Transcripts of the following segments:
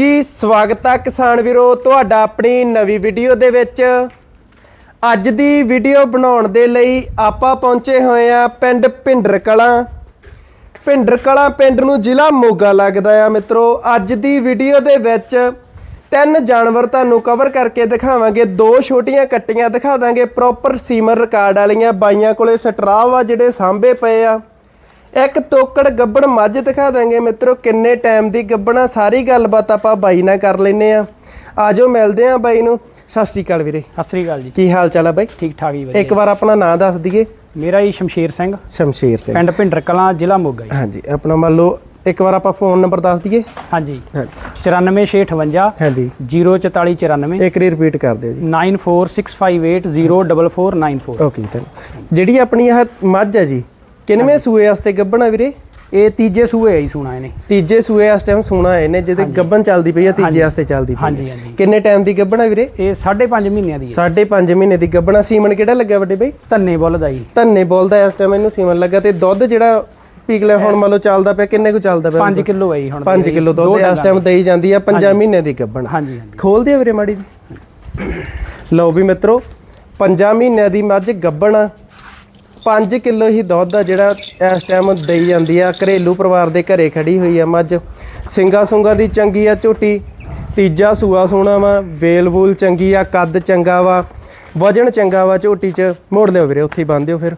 ਜੀ, ਸਵਾਗਤ ਹੈ ਕਿਸਾਨ ਵੀਰੋ, ਤੁਹਾਡਾ ਆਪਣੀ ਨਵੀਂ ਵੀਡੀਓ ਦੇ ਵਿੱਚ। ਅੱਜ ਦੀ ਵੀਡੀਓ ਬਣਾਉਣ ਦੇ ਲਈ ਆਪਾਂ ਪਹੁੰਚੇ ਹੋਏ ਆ ਪਿੰਡ ਭਿੰਡਰ ਕਲਾਂ ਭਿੰਡਰ ਕਲਾਂ ਪਿੰਡ ਨੂੰ ਜ਼ਿਲ੍ਹਾ ਮੋਗਾ ਲੱਗਦਾ ਆ ਮਿੱਤਰੋ। ਅੱਜ ਦੀ ਵੀਡੀਓ ਦੇ ਵਿੱਚ ਤਿੰਨ ਜਾਨਵਰ ਤੁਹਾਨੂੰ ਕਵਰ ਕਰਕੇ ਦਿਖਾਵਾਂਗੇ। ਦੋ ਛੋਟੀਆਂ ਕੱਟੀਆਂ ਦਿਖਾ ਦਾਂਗੇ। ਪ੍ਰੋਪਰ ਸੀਮਰ ਰਿਕਾਰਡ ਵਾਲੀਆਂ ਬਾਈਆਂ ਕੋਲੇ ਸਟਰਾਵ ਆ ਜਿਹੜੇ ਸਾਂਭੇ ਪਏ ਆ। ਇੱਕ ਤੋਕੜ ਗੱਬਣ ਮੱਝ ਦਿਖਾ ਦਾਂਗੇ ਮਿੱਤਰੋ ਕਿੰਨੇ ਟਾਈਮ ਦੀ ਗੱਬਣਾ ਸਾਰੀ ਗੱਲਬਾਤ ਆਪਾਂ ਬਾਈ ਨਾਲ ਕਰ ਲੈਨੇ ਆ ਆਜੋ ਮਿਲਦੇ ਆ ਬਾਈ ਨੂੰ। ਸਤਿ ਸ਼੍ਰੀ ਅਕਾਲ ਵੀਰੇ। ਸਤਿ ਸ੍ਰੀ ਅਕਾਲ ਜੀ। ਕੀ ਹਾਲ ਚਾਲ ਆ ਬਾਈ? ਠੀਕ ਠਾਕ ਹੀ ਇੱਕ ਵਧੀਆ ਵਾਰ ਆਪਣਾ ਨਾਮ ਦੱਸ ਦਈਏ। ਮੇਰਾ ਜੀ ਸ਼ਮਸ਼ੀਰ ਸਿੰਘ। ਸ਼ਮਸ਼ੀਰ ਸਿੰਘ। ਪਿੰਡ ਭਿੰਡਰ ਕਲਾਂ ਜ਼ਿਲ੍ਹਾ ਮੋਗਾ ਜੀ। ਹਾਂਜੀ ਆਪਣਾ ਮੰਨ ਲਓ ਇੱਕ ਵਾਰ ਆਪਾਂ ਫੋਨ ਨੰਬਰ ਦੱਸ ਦਈਏ। ਹਾਂਜੀ। ਹਾਂਜੀ। 94658 ਹਾਂਜੀ। 04494 ਇੱਕ ਰੀ ਰਿਪੀਟ ਕਰ ਦਿਓ ਜੀ। 9465804494 ਓਕੇ ਜਿਹੜੀ ਆਪਣੀ ਇਹ ਮੱਝ ਹੈ ਜੀ ਕਿੰਨਵੇਂ ਸੂਏ ਵਾਸਤੇ ਗੱਬਣਾ ਵੀਰੇ? ਇਹ ਤੀਜੇ ਸੂਏ ਆਈ ਸੁਣਾ ਇਹਨੇ। ਤੀਜੇ ਸੂਏ ਇਸ ਟਾਈਮ ਸੋਣਾ ਇਹਨੇ ਜਿਹਦੇ ਗੱਬਨ ਚੱਲਦੀ ਪਈ ਆ ਤੀਜੇ ਵਾਸਤੇ ਚੱਲਦੀ ਪਈ ਆ। ਹਾਂਜੀ ਹਾਂਜੀ। ਕਿੰਨੇ ਟਾਈਮ ਦੀ ਗੱਬਣਾ ਵੀਰੇ? ਇਹ 5.5 ਮਹੀਨਿਆਂ ਦੀ ਹੈ ਸਾਢੇ ਪੰਜ ਮਹੀਨੇ ਦੀ ਗੱਬਣਾ ਸੀਮਨ ਕਿਹੜਾ ਲੱਗਾ ਵੱਡੇ ਬਈ? ਧੰਨੇ ਬੁੱਲ ਦਾ ਜੀ। ਧੰਨੇ ਬੋਲਦਾ ਇਸ ਟਾਈਮ ਇਹਨੂੰ ਸੀਮਨ ਲੱਗਾ ਤੇ ਦੁੱਧ ਜਿਹੜਾ ਪੀਕ ਲੈ ਹੁਣ ਮੰਨ ਲਓ ਚੱਲਦਾ ਪਿਆ ਕਿੰਨੇ ਕੁ ਚੱਲਦਾ ਪਿਆ? 5 ਕਿਲੋ ਹੈ ਜੀ ਹੁਣ 5 ਕਿਲੋ ਦੁੱਧ ਇਸ ਟਾਈਮ ਦੇਈ ਜਾਂਦੀ ਆ 5 ਮਹੀਨੇ ਦੀ ਗੱਬਣ ਹਾਂਜੀ ਹਾਂਜੀ। ਖੋਲ ਦਿਓ ਵੀਰੇ ਮਾੜੀ ਜੀ। ਲਓ ਵੀ ਮਿੱਤਰੋ 5 ਮਹੀਨਿਆਂ ਦੀ ਮੱਝ ਗੱਬਣ 5 ਕਿਲੋ ਹੀ ਦੁੱਧ ਆ ਜਿਹੜਾ ਇਸ ਟਾਈਮ ਦੇਈ ਜਾਂਦੀ ਆ। ਘਰੇਲੂ ਪਰਿਵਾਰ ਦੇ ਘਰੇ ਖੜੀ ਹੋਈ ਆ ਮੱਝ। ਸਿੰਗਾ ਸੁੰਗਾ ਦੀ ਚੰਗੀ ਆ ਝੋਟੀ ਤੀਜਾ ਸੂਆ ਸੋਣਾ ਵਾ, ਵੇਲ ਵੂਲ ਚੰਗੀ ਆ, ਕੱਦ ਚੰਗਾ ਵਾ, ਵਜਨ ਚੰਗਾ ਵਾ ਝੋਟੀ 'ਚ। ਮੋੜ ਲਿਓ ਵੀਰੇ, ਉੱਥੇ ਹੀ ਬੰਨ ਦਿਓ ਫਿਰ।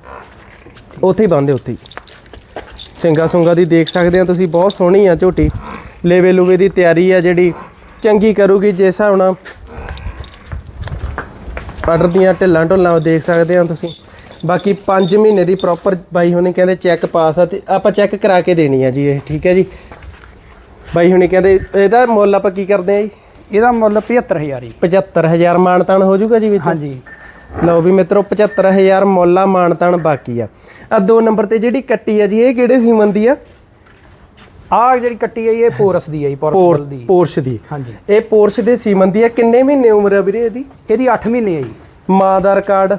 ਉੱਥੇ ਹੀ ਬੰਨ ਦਿਓ, ਉੱਥੇ ਹੀ। ਸਿੰਗਾ ਸੁੰਗਾ ਦੀ ਦੇਖ ਸਕਦੇ ਆ ਤੁਸੀਂ, ਬਹੁਤ ਸੋਹਣੀ ਆ ਝੋਟੀ ਲੇਵੇ ਲੂਵੇ ਦੀ ਤਿਆਰੀ ਆ ਜਿਹੜੀ, ਚੰਗੀ ਕਰੂਗੀ ਜੇ ਹਿਸਾਬ ਨਾਲ। ਆਰਡਰ ਦੀਆਂ ਢਿੱਲਾਂ ਢੁੱਲਾਂ ਦੇਖ ਸਕਦੇ ਆ ਤੁਸੀਂ। ਬਾਕੀ 5 ਮਹੀਨੇ ਦੀ ਪ੍ਰੋਪਰ ਬਾਈ ਹੁਣੀ ਕਹਿੰਦੇ ਚੈੱਕ ਪਾਸ ਆ ਤੇ ਆਪਾਂ ਚੈੱਕ ਕਰਾ ਕੇ ਦੇਣੀ ਆ ਜੀ ਇਹ ਠੀਕ ਹੈ ਜੀ? ਬਾਈ ਹੁਣੀ ਕਹਿੰਦੇ ਇਹਦਾ ਮੁੱਲ ਆਪਾਂ ਕੀ ਕਰਦੇ ਆ ਜੀ? ਇਹਦਾ ਮੁੱਲ 75000 ਜੀ। 75000 ਮਾਨਤਾਨ ਹੋ ਜਾਊਗਾ ਜੀ ਵਿੱਚ? ਹਾਂਜੀ। ਲਓ ਵੀ ਮਿੱਤਰੋ 75000 ਮੁੱਲ ਆ ਮਾਨਤਾਨ ਬਾਕੀ ਆ। ਆ ਦੋ ਨੰਬਰ ਤੇ ਜਿਹੜੀ ਕੱਟੀ ਆ ਜੀ ਇਹ ਕਿਹੜੇ ਸੀਮਨ ਦੀ ਆ? ਆਹ ਜਿਹੜੀ ਕੱਟੀ ਜੀ, ਇਹ ਪੋਰਸ ਦੀ ਜੀ ਪੋਰਸ ਦੀ। ਪੋਰਸ਼ ਦੀ। ਹਾਂਜੀ। ਇਹ ਪੋਰਸ਼ ਦੇ ਸੀਮਨ ਦੀ ਆ ਕਿੰਨੇ ਮਹੀਨੇ ਉਮਰ ਆ ਵੀਰੇ ਇਹਦੀ? ਇਹਦੀ 8 ਮਹੀਨੇ ਹੈ ਜੀ। ਮਾਂ ਦਾ ਰਿਕਾਰਡ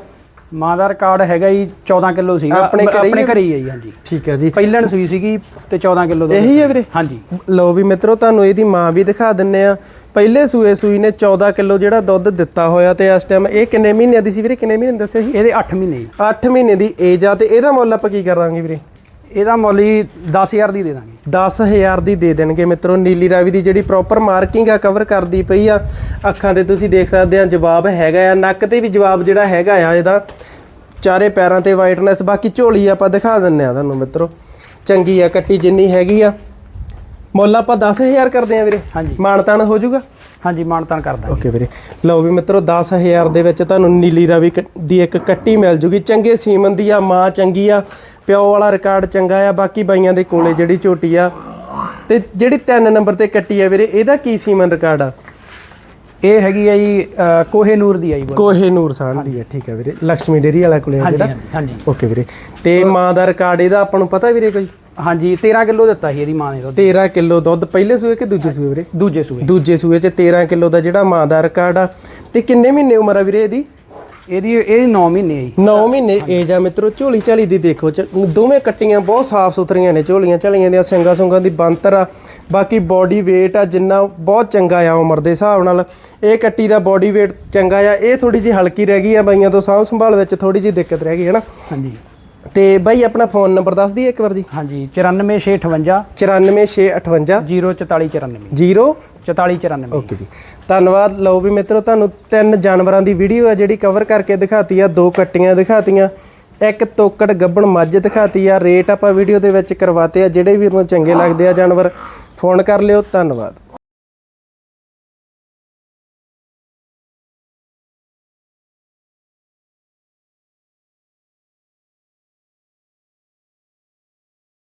ਮਾਂ ਦਾ ਰਿਕਾਰਡ ਹੈਗਾ ਜੀ 14 ਕਿਲੋ ਸੀਗਾ। ਆਪਣੇ ਘਰੇ ਹੀ ਆਪਣੇ? ਘਰੇ ਹੀ ਹੈ ਜੀ ਹਾਂਜੀ। ਠੀਕ ਹੈ ਜੀ। ਪਹਿਲਣ ਸੂਈ ਸੀਗੀ ਤੇ 14 ਕਿਲੋ ਦਾ ਇਹੀ ਹੈ ਵੀਰੇ? ਹਾਂਜੀ। ਲਓ ਵੀ ਮਿੱਤਰੋ ਤੁਹਾਨੂੰ ਇਹਦੀ ਮਾਂ ਵੀ ਦਿਖਾ ਦਿੰਨੇ ਆ। ਪਹਿਲੇ ਸੂਏ ਸੂਈ ਨੇ 14 ਕਿਲੋ ਜਿਹੜਾ ਦੁੱਧ ਦਿੱਤਾ ਹੋਇਆ ਤੇ ਇਸ ਟਾਈਮ ਇਹ ਕਿੰਨੇ ਮਹੀਨਿਆਂ ਦੀ ਸੀ ਵੀਰੇ? ਕਿੰਨੇ ਮਹੀਨੇ ਦੱਸਿਆ ਸੀ? ਇਹਦੇ 8 ਮਹੀਨੇ ਜੀ 8 ਮਹੀਨੇ ਦੀ ਏਜ ਆ ਤੇ ਇਹਦਾ ਮੁੱਲ ਆਪਾਂ ਕੀ ਕਰਾਂਗੇ ਵੀਰੇ? ਇਹਦਾ ਮੁੱਲ ਜੀ 10000 ਦੀ ਦੇ ਦਾਂਗੇ। 10000 ਦੀ ਦੇ ਦੇਣਗੇ ਮਿੱਤਰੋ। ਨੀਲੀ ਰਾਵੀ ਦੀ ਜਿਹੜੀ ਪ੍ਰੋਪਰ ਮਾਰਕਿੰਗ ਆ ਕਵਰ ਕਰਦੀ ਪਈ ਆ। ਅੱਖਾਂ ਤੇ ਤੁਸੀਂ ਦੇਖ ਸਕਦੇ ਆ ਜਵਾਬ ਹੈਗਾ ਆ। ਨੱਕ ਤੇ ਵੀ ਜਵਾਬ ਜਿਹੜਾ ਹੈਗਾ ਆ ਇਹਦਾ ਚਾਰੇ ਪੈਰਾਂ ਤੇ ਵਾਈਟਨੈਸ ਬਾਕੀ ਝੋਲੀ ਆਪਾਂ ਦਿਖਾ ਦਿੰਨੇ ਆ ਤੁਹਾਨੂੰ ਮਿੱਤਰੋ। ਚੰਗੀ ਆ ਕੱਟੀ ਜਿੰਨੀ ਹੈਗੀ ਆ। ਮੁੱਲ ਆਪਾਂ 10000 ਕਰਦੇ ਆ ਵੀਰੇ। ਹਾਂਜੀ। ਮਾਨਤਾਨ ਹੋ ਜਾਊਗਾ? ਹਾਂਜੀ ਮਾਨਤਾਨ ਕਰ ਦਾਂਗੇ। ਓਕੇ ਵੀਰੇ। ਲਓ ਵੀ ਮਿੱਤਰੋ 10000 ਦੇ ਵਿੱਚ ਤੁਹਾਨੂੰ ਨੀਲੀ ਰਾਵੀ ਦੀ ਇੱਕ ਕੱਟੀ ਮਿਲ ਜੂਗੀ। ਚੰਗੇ ਸੀਮਨ ਦੀ ਆ ਮਾਂ ਚੰਗੀ ਆ। ਪਿਓ ਵਾਲਾ ਰਿਕਾਰਡ ਚੰਗਾ ਆ ਬਾਕੀ ਬਾਈਆਂ ਦੇ ਕੋਲੇ ਜਿਹੜੀ ਝੋਟੀ ਆ। ਤੇ ਜਿਹੜੀ 3 ਨੰਬਰ ਤੇ ਕੱਟੀ ਆ ਵੀਰੇ ਇਹਦਾ ਕੀ ਸੀਮਨ ਰਿਕਾਰਡ ਆ? ਇਹ ਹੈਗੀ ਹੈ ਜੀ ਕੋਹੇ ਨੂਰ ਦੀ ਆਈ ਬੋਲ। ਕੋਹੇ ਨੂਰ ਸਾਨ ਦੀ ਆ ਠੀਕ ਆ ਵੀਰੇ। ਲక్ష్ਮੀ ਡੇਰੀ ਵਾਲਾ ਕੋਲੇ ਆ ਜਿਹੜਾ? ਹਾਂਜੀ, ਹਾਂਜੀ। ਓਕੇ ਵੀਰੇ। ਤੇ ਮਾਂ ਦਾ ਰਿਕਾਰਡ ਇਹਦਾ ਆਪਾਂ ਨੂੰ ਪਤਾ ਵੀਰੇ ਕੋਈ? ਹਾਂਜੀ 13 ਕਿਲੋ ਦਿੱਤਾ ਸੀ ਇਹਦੀ ਮਾਂ ਨੇ ਦੁੱਧ। 13 ਕਿਲੋ ਦੁੱਧ ਪਹਿਲੇ ਸੂਏ ਕਿ ਦੂਜੇ ਸੂਏ ਵੀਰੇ? ਦੂਜੇ ਸੂਏ। ਦੂਜੇ ਸੂਏ 'ਚ 13 ਕਿਲੋ ਦਾ ਜਿਹੜਾ ਮਾਂ ਦਾ ਰਿਕਾਰਡ ਆ। ਤੇ ਕਿੰਨੇ ਮਹੀਨੇ ਉਮਰ ਆ ਵੀਰੇ ਇਹਦੀ? ਇਹਦੀ ਇਹ 9 ਮਹੀਨੇ ਹੈ ਜੀ। 9 ਮਹੀਨੇ ਏਜ ਆ ਮਿੱਤਰੋ ਝੋਲੀ ਝਾਲੀ ਦੀ ਦੇਖੋ ਦੋਵੇਂ ਕੱਟੀਆਂ ਬਹੁਤ ਸਾਫ਼ ਸੁਥਰੀਆਂ ਨੇ ਝੋਲੀਆਂ ਝਾਲੀਆਂ ਦੀਆਂ ਸਿੰਗਾ ਸੁੰਗਾਂ ਦੀ ਬੰਤਰ ਆ। ਬਾਕੀ ਬਾਡੀ weight ਆ ਜਿੰਨਾ ਬਹੁਤ ਚੰਗਾ ਆ ਉਮਰ ਦੇ ਹਿਸਾਬ ਨਾਲ। ਇਹ ਕੱਟੀ ਦਾ ਬਾਡੀ weight ਚੰਗਾ ਆ। ਇਹ ਥੋੜੀ ਜਿਹੀ ਹਲਕੀ ਰਹਿ ਗਈ ਆ ਬਾਈਆਂ ਤੋਂ ਸਾਂਭ ਸੰਭਾਲ ਵਿੱਚ ਥੋੜੀ ਜਿਹੀ ਦਿੱਕਤ ਰਹਿ ਗਈ ਹੈ ਨਾ? ਹਾਂਜੀ। ਤੇ ਬਾਈ ਆਪਣਾ ਫੋਨ ਨੰਬਰ ਦੱਸ ਦਈਏ ਇੱਕ ਵਾਰ ਜੀ। ਹਾਂਜੀ 94658 94658 04494 0 4494 ਓਕੇ ਜੀ। ਧੰਨਵਾਦ। ਲਓ ਵੀ ਮਿੱਤਰੋ, ਤੁਹਾਨੂੰ ਤਿੰਨ ਜਾਨਵਰਾਂ ਦੀ ਵੀਡੀਓ ਆ ਜਿਹੜੀ ਕਵਰ ਕਰਕੇ ਦਿਖਾਤੀ ਆ। ਦੋ ਕੱਟੀਆਂ ਦਿਖਾਤੀਆਂ, ਇੱਕ ਤੋਕੜ ਗੱਬਣ ਮੱਝ ਦਿਖਾਤੀ ਆ। ਰੇਟ ਆਪਾਂ ਵੀਡੀਓ ਦੇ ਵਿੱਚ ਕਰਵਾਤੇ ਆ। ਜਿਹੜੇ ਵੀਰ ਨੂੰ ਚੰਗੇ ਲੱਗਦੇ ਆ ਜਾਨਵਰ ਫੋਨ ਕਰ ਲਿਓ। ਧੰਨਵਾਦ।